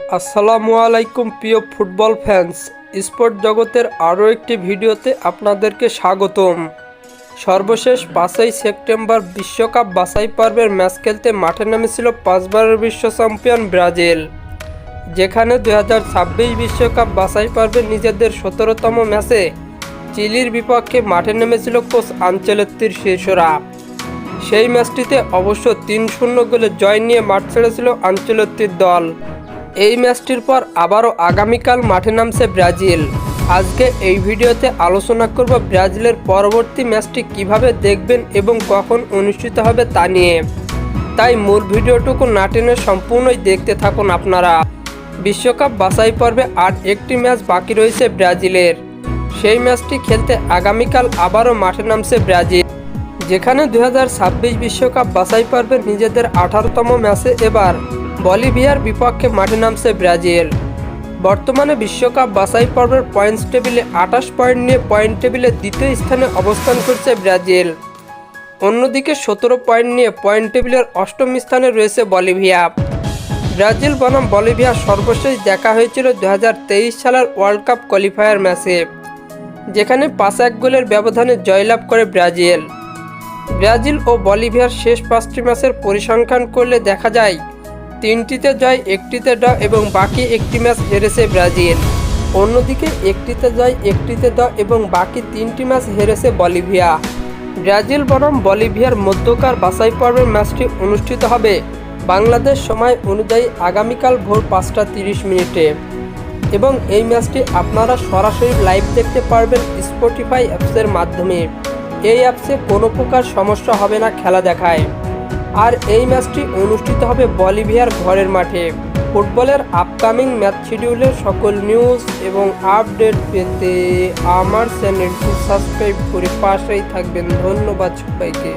আসসালামু আলাইকুম, প্রিয় ফুটবল ফ্যান্স। স্পোর্ট জগতের আরও একটি ভিডিওতে আপনাদেরকে স্বাগতম। সর্বশেষ পাঁচই সেপ্টেম্বর বিশ্বকাপ বাছাই পর্বের ম্যাচ খেলতে মাঠে নেমেছিল পাঁচবারের বিশ্ব চ্যাম্পিয়ন ব্রাজিল। যেখানে দু বিশ্বকাপ বাছাই পর্বে নিজেদের সতেরোতম ম্যাচে চিলির বিপক্ষে মাঠে নেমেছিল কোচ আঞ্চলত্তির শীর্ষরা সেই ম্যাচটিতে অবশ্য তিন শূন্য গোলে জয় নিয়ে মাঠ ছেড়েছিল আঞ্চলত্তির দল। এই ম্যাচটির পর আবারও আগামীকাল মাঠে নামছে ব্রাজিল। আজকে এই ভিডিওতে আলোচনা করব ব্রাজিলের পরবর্তী ম্যাচটি কীভাবে দেখবেন এবং কখন অনুষ্ঠিত হবে তা নিয়ে। তাই মূল ভিডিওটুকু না টেনে সম্পূর্ণই দেখতে থাকুন আপনারা। বিশ্বকাপ বাছাই পর্বে আর একটি ম্যাচ বাকি রয়েছে ব্রাজিলের। সেই ম্যাচটি খেলতে আগামীকাল আবারও মাঠে নামছে ব্রাজিল। যেখানে দু বিশ্বকাপ বাছাই পর্বে নিজেদের আঠারোতম ম্যাচে এবার বলিভিয়ার বিপক্ষে মাঠে নামছে ব্রাজিল। বর্তমানে বিশ্বকাপ বাছাই পর্বের পয়েন্টস টেবিলে আঠাশ পয়েন্ট নিয়ে পয়েন্ট টেবিলে দ্বিতীয় স্থানে অবস্থান করছে ব্রাজিল। অন্যদিকে সতেরো পয়েন্ট নিয়ে পয়েন্ট টেবিলের অষ্টম স্থানে রয়েছে বলিভিয়া। ব্রাজিল বনাম বলিভিয়া সর্বশেষ দেখা হয়েছিল দু হাজার তেইশ সালের ওয়ার্ল্ড কাপ কোয়ালিফায়ার ম্যাচে যেখানে পাঁচ এক গোলের ব্যবধানে জয়লাভ করে ব্রাজিল। ব্রাজিল ও বলিভিয়ার শেষ পাঁচটি ম্যাচের পরিসংখ্যান করলে দেখা যায় তিনটিতে জয়, একটিতে ড এবং বাকি একটি ম্যাচ হেরেছে ব্রাজিল। অন্যদিকে একটিতে জয়, একটিতে দ এবং বাকি তিনটি ম্যাচ হেরেছে বলিভিয়া। ব্রাজিল বনাম বলিভিয়ার মধ্যকার বাছাই পর্বের ম্যাচটি অনুষ্ঠিত হবে বাংলাদেশ সময় অনুযায়ী আগামীকাল ভোর পাঁচটা তিরিশ মিনিটে। এবং এই ম্যাচটি আপনারা সরাসরি লাইভ দেখতে পারবেন স্পটিফাই অ্যাপসের মাধ্যমে। এই অ্যাপসে কোনো প্রকার সমস্যা হবে না খেলা দেখায়। আর এই ম্যাচটি অনুষ্ঠিত হবে বলিভিয়ার ঘরের মাঠে। ফুটবলের আপকামিং ম্যাচ শিডিউলের সকল নিউজ এবং আপডেট পেতে আমার চ্যানেলটি সাবস্ক্রাইব করে পাশেই থাকবেন। ধন্যবাদ সবাইকে।